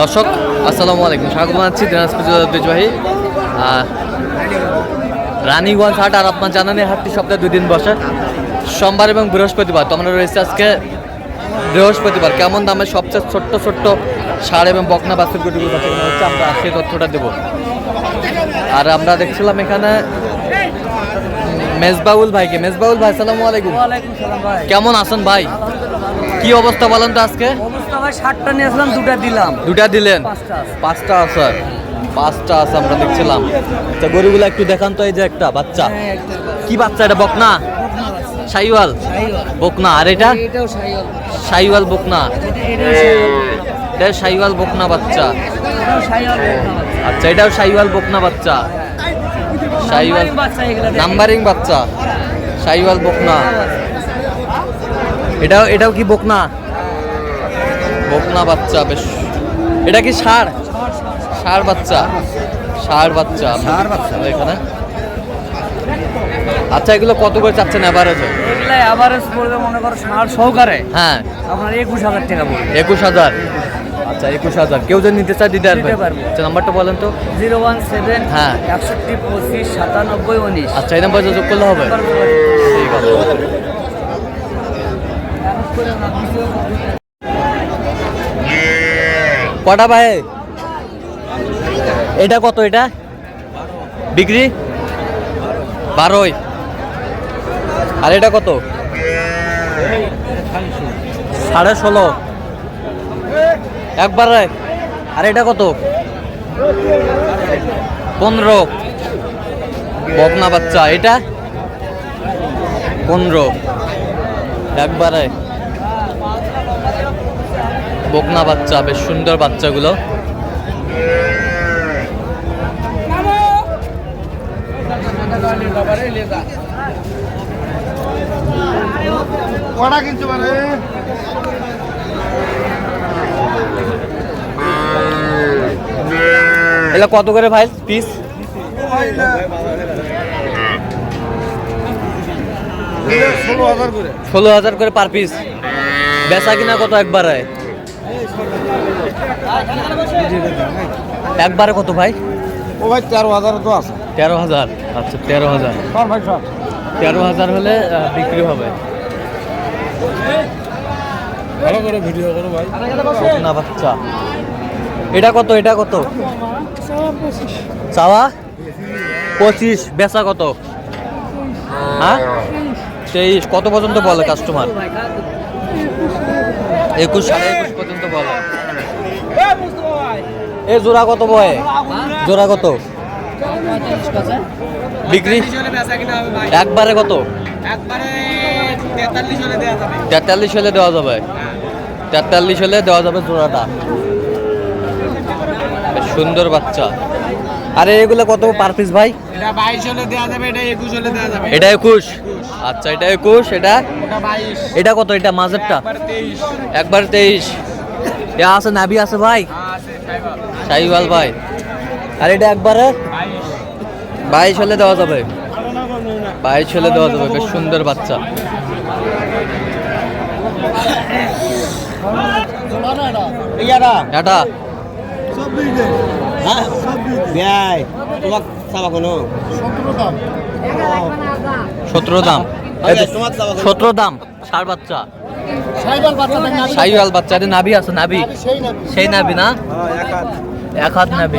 দর্শক আসসালামু আলাইকুম। স্বাগত জানাচ্ছি দিনাজপুর জেলার ঐতিহ্যবাহী রানীগঞ্জ হাট আর আপনার জানানি হাটটি সপ্তাহে দুই দিন বসে। সোমবার এবং বৃহস্পতিবার তো আমরা রয়েছে আজকে বৃহস্পতিবার। কেমন দামে সবচেয়ে ছোট্ট ছোট্ট সার এবং বকনা বাস্কেট গুটিগুলো হচ্ছে আমরা সেই তথ্যটা দেবো। আর আমরা দেখছিলাম এখানে মেজবাউল ভাইকে। মেজবাউল ভাই সালামু আলাইকুম কেমন আছেন ভাই? কি অবস্থা বলেন তো আজকে? অবস্থা ভাই ষাটটা নিয়ে আসলাম দুটা দিলাম। দুটা দিলেন? পাঁচটা আছে। পাঁচটা আছে। আমরা দেখছিলাম। তো গরুগুলো একটু দেখান তো এই যে একটা বাচ্চা। হ্যাঁ, কি বাচ্চা এটা বকনা? সাইওয়াল বকনা। আর এটা? সাইওয়াল বকনা। এটা সাইওয়াল বকনা বাচ্চা। আচ্ছা এটাও সাইওয়াল বকনা বাচ্চা। সাইওয়াল। নাম্বারিং বাচ্চা। সাইওয়াল বকনা। এটাও এটাও কি বকনা? বকনা বাচ্চা বেশ। এটা কি ষাড়? ষাড় বাচ্চা। ষাড় বাচ্চা। ষাড় বাচ্চা। এখানে। আচ্ছা এগুলো কত করে চাচ্ছেন এভারেজে এগুলা অ্যাভারেজ পড়বে মনে করো ষাট সহকারে। হ্যাঁ। আপনার একুশ হাজার টাকা পড়বে। একুশ হাজার। আচ্ছা একুশ হাজার। কেউ যদি নিতে চায় দিতে পারবে। দিতে পারব। আচ্ছা নাম্বারটা বলেন তো। জিরো ওয়ান সেভেন হ্যাঁ। একষট্টি পঁচিশ সাতানব্বই উনিশ। আচ্ছা এই নাম্বার যোগ করলে হবে। ঠিক আছে। কটা ভাই? এটা কত এটা? বিক্রি বারোই। আর এটা কত? সাড়ে ষোলো। একবারে আর এটা কত? পনেরো। বকনা বাচ্চা, এটা? পনেরো। একবারে বকনা বাচ্চা বেশ সুন্দর বাচ্চাগুলো। কিনছো মানে। কত করে ভাই? পিস? ষোলো হাজার করে। ষোলো হাজার করে পার পিস। বেচা কিনা কত একবারে? একবারে কত ভাই? ও ভাই তেরো হাজার তো আছে। তেরো হাজার। আচ্ছা তেরো হাজার। সর তেরো হাজার হলে বিক্রি হবে। ভালো করে ভিডিও করো ভাই। বকনা বাচ্চা। এটা কত এটা কত? চাওয়া? পঁচিশ। বেচা কত? হ্যাঁ? তেইশ। কত পর্যন্ত বলে কাস্টমার একুশ সাড়ে একুশ পর্যন্ত বলে। এ জোড়া কত বয়? জোড়া কত? বিক্রি? একবারে কত? তেতাল্লিশ হলে দেওয়া যাবে। তেতাল্লিশ হলে দেওয়া যাবে জোড়াটা। সুন্দর বাচ্চা। আরে এগুলো কত পার পিস ভাই? এটা বাইশ হলে দেওয়া যাবে এটা একুশ হলে দেওয়া যাবে। এটা একুশ? আচ্ছা এটা একুশ এটা? ওটা বাইশ। এটা কত এটা মাঝেরটা একবার তেইশ। এ আছে নাভি আছে ভাই? সাইওয়াল ভাই। আর এটা একবারে? বাইশ। হলে দেওয়া যাবে। বাইশ হলে দেওয়া যাবে বেশ সুন্দর বাচ্চা। এটা হ্যাঁ? দেয় তোমাক চাবা কোনো? সতেরো দাম। সতেরো দাম। ষাট বাচ্চা। সাইওয়াল বাচ্চা এটা নাভি আছে নাভি সেই নাভি না? এক হাত নাভি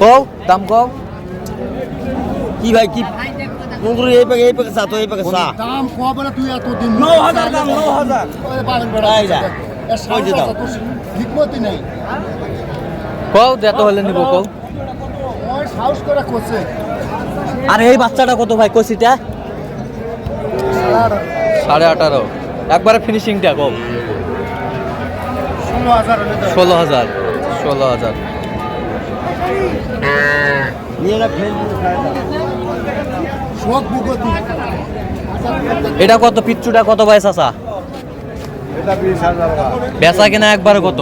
কও দাম কও। কি ভাই কি মুগুর এই পাকে এই পাকে তো এই পাকে চা দাম কবে তুই এত দিন নৌ হাজার দাম নৌ হাজার। এই যা। ওই যে দাও। হিকমতি নেই। কও যত হলে নিব কও। ওই সাহস করে আর এই বাচ্চাটা কত ভাই কষিটা সাড়ে আঠারো। একবারে ফিনিশিংটা কম ষোলো হাজার ষোলো হাজার ষোলো হাজার। নিয়ে না ফেল এটা কত পিচ্ছুটা কত বিশ হাজার বেচা কিনা একবারে কত?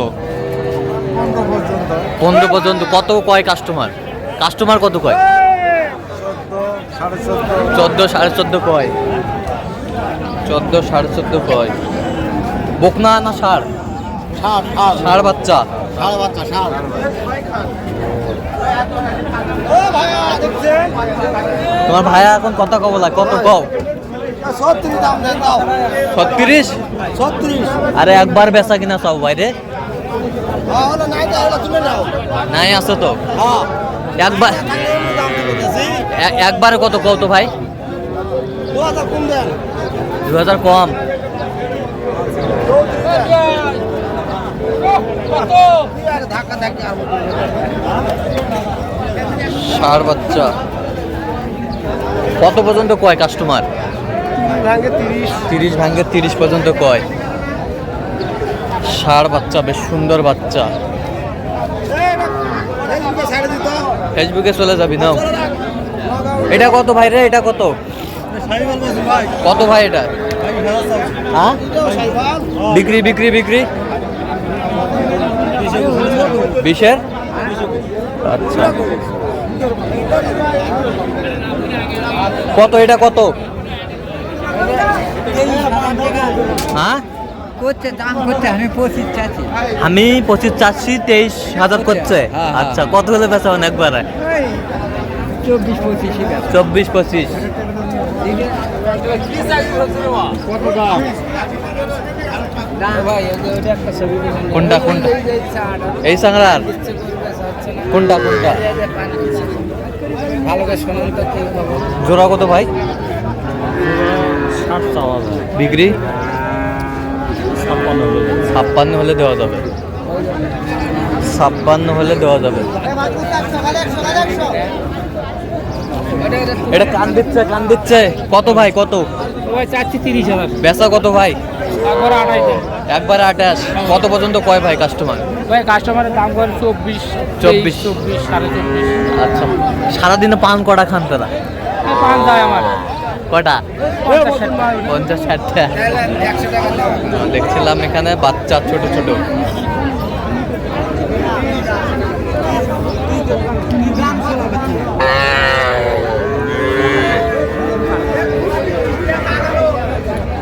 পনেরো পর্যন্ত। কত কয় কাস্টমার কাস্টমার কত কয়? চোদ্দ সাড়ে চোদ্দ কয়। চোদ্দ সাড়ে চোদ্দ কয়। বকনা না সার ষাট ষাট ষাড় বাচ্চা তোমার ভাইয়া এখন কত কবলা কত কও? ছত্রিশ আরে একবার বেচা কিনা চাও বাইরে হ্যাঁ নাই আছে তো। হ্যাঁ। একবার এ- একবারে কত কও তো ভাই? দু হাজার কম ষাড় বাচ্চা। কত পর্যন্ত কয় কাস্টমার তিরিশ তিরিশ ভাঙ্গে তিরিশ পর্যন্ত কয়। ষাড় বাচ্চা, বেশ সুন্দর বাচ্চা। ফেসবুকে চলে যাবি না? এটা কত ভাই রে? এটা কত? কত ভাই এটা? হ্যাঁ? বিক্রি বিক্রি বিক্রি? বিশের? আচ্ছা। কত এটা কত? হ্যাঁ? আমি পঁচিশ চাচ্ছি। চাচ্ছি তেইশ হাজার করছে। হ্যাঁ, হ্যাঁ। আচ্ছা কত হলে বেচা মানে একবারে? চব্বিশ পঁচিশে চব্বিশ পঁচিশ কত দাম কোনটা কোনটা? এই সাংরার। কোনটা কোনটা ভালো করে শোনান তো কি জোড়া কত ভাই? বিক্রি? ছাপ্পান্ন হলে দেওয়া যাবে। ছাপ্পান্ন হলে দেওয়া যাবে। এটা কান দিচ্ছে কান দিচ্ছে। কত ভাই কত? তিরিশ হাজার। বেচা কত ভাই? একবার আঠাশ। কত পর্যন্ত কয় ভাই কাস্টমার ভাই কাস্টমারের দাম করে চব্বিশ চব্বিশ। চব্বিশ সাড়ে চব্বিশ। আচ্ছা। সারাদিনে পান কটা খান তারা? পাঁচ যায় আমার। কটা? পঞ্চাশ পঞ্চাশ ষাটটা দেখছিলাম এখানে বাচ্চা ছোট ছোট।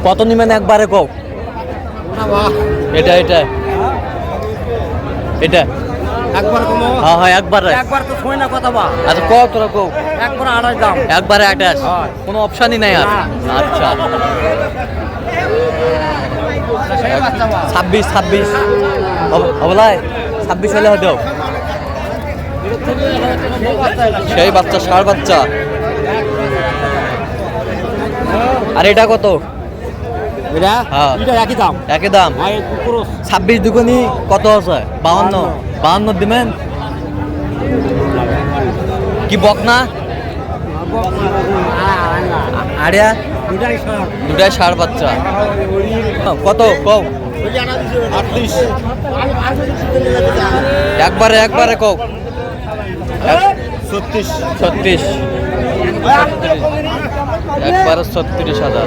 কত নিবেন একবারে কও? এটা এটা। এটা। একবার কমো। হ্যাঁ হ্যাঁ একবারে একবার তো শোয় না কথা বা। আচ্ছা কও তোরা কও। একবার আড়াই দাম। একবারে আঠাশ। কোনো অপশানই নাই আর। আচ্ছা। সেই বাচ্চা বা ছাব্বিশ ছাব্বিশ হবলাই ছাব্বিশ হলে হতেও সেই বাচ্চা ষাড় বাচ্চা। আর এটা কত? এটা? হ্যাঁ। এটা একই দাম? একই দাম। ছাব্বিশ দুগুনি কত আছে? বাউন্ন বাউন্ন দিবেন? কি বক না? আড়িয়া? দুটাই ষাট ষাড় বাচ্চা কত? কও। আটত্রিশ একবারে একবারে কও। ছত্রিশ। ছত্রিশ। একবারে ছত্রিশ হাজার।